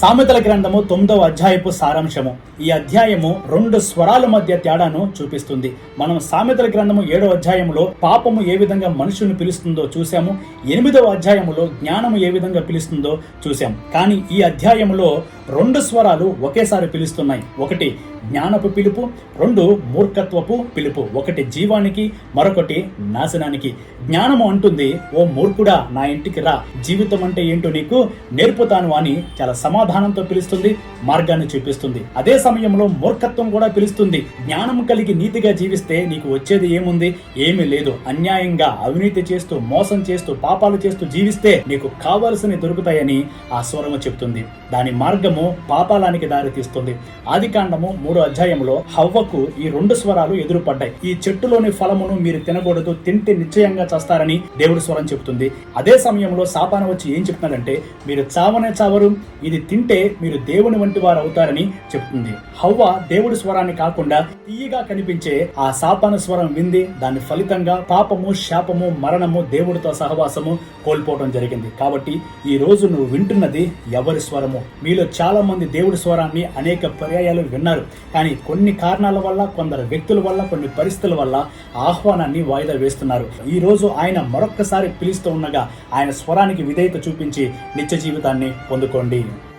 సామెతల గ్రంథము తొమ్మిదవ అధ్యాయపు సారాంశము. ఈ అధ్యాయము రెండు స్వరాల మధ్య తేడాను చూపిస్తుంది. మనం సామెతల గ్రంథము ఏడవ అధ్యాయములో పాపము ఏ విధంగా మనుషుల్ని పిలుస్తుందో చూసాము ఎనిమిదవ అధ్యాయములో జ్ఞానము ఏ విధంగా పిలుస్తుందో చూసాం కానీ ఈ అధ్యాయములో రెండు స్వరాలు ఒకేసారి పిలుస్తున్నాయి. ఒకటి జ్ఞానపు పిలుపు రెండు మూర్ఖత్వపు పిలుపు. ఒకటి జీవానికి మరొకటి నాశనానికి. జ్ఞానము అంటుంది ఓ మూర్ఖుడా నా ఇంటికి రా. జీవితం అంటే ఏంటో నీకు నేర్పుతాను అని చాలా సమాధానంతో పిలుస్తుంది మార్గాన్ని చూపిస్తుంది. అదే సమయంలో మూర్ఖత్వం కూడా పిలుస్తుంది. జ్ఞానం కలిగి నీతిగా జీవిస్తే నీకు వచ్చేది ఏముంది? ఏమీ లేదు. అన్యాయంగా అవినీతి చేస్తూ మోసం చేస్తూ పాపాలు చేస్తూ జీవిస్తే నీకు కావలసినవి దొరుకుతాయని ఆ స్వరము చెప్తుంది. దాని మార్గము పాపాలానికి దారితీస్తుంది. ఆది కాండము మూడో అధ్యాయంలో హవ్వకు ఈ రెండు స్వరాలు ఎదురుపడ్డాయి. ఈ చెట్టులోని ఫలమును మీరు తినకూడదు తింటే నిశ్చయంగా చేస్తారని దేవుడి స్వరం చెప్తుంది అదే సమయంలో సాపాన వచ్చి ఏం చెప్తున్నాడంటే మీరు చావనే చావరు ఇది తింటే మీరు దేవుని వంటి వారు అవుతారని చెప్తుంది. హవ్వ దేవుడి స్వరాన్ని కాకుండా తీయగా కనిపించే ఆ సాపాన స్వరం వింది. దాని ఫలితంగా పాపము శాపము మరణము దేవుడితో సహవాసము కోల్పోవడం జరిగింది. కాబట్టి ఈ రోజు నువ్వు వింటున్నది ఎవరి స్వరము? మీలో చాలామంది దేవుడి స్వరాన్ని అనేక పర్యాయాలు విన్నారు. కానీ కొన్ని కారణాల వల్ల కొందరు వ్యక్తుల వల్ల కొన్ని పరిస్థితుల వల్ల ఆహ్వానాన్ని వాయిదా వేస్తున్నారు. ఈ రోజు ఆయన మరొక్కసారి పిలుస్తూ ఉండగా ఆయన స్వరానికి విధేయత చూపించి నిత్య జీవితాన్ని పొందుకోండి.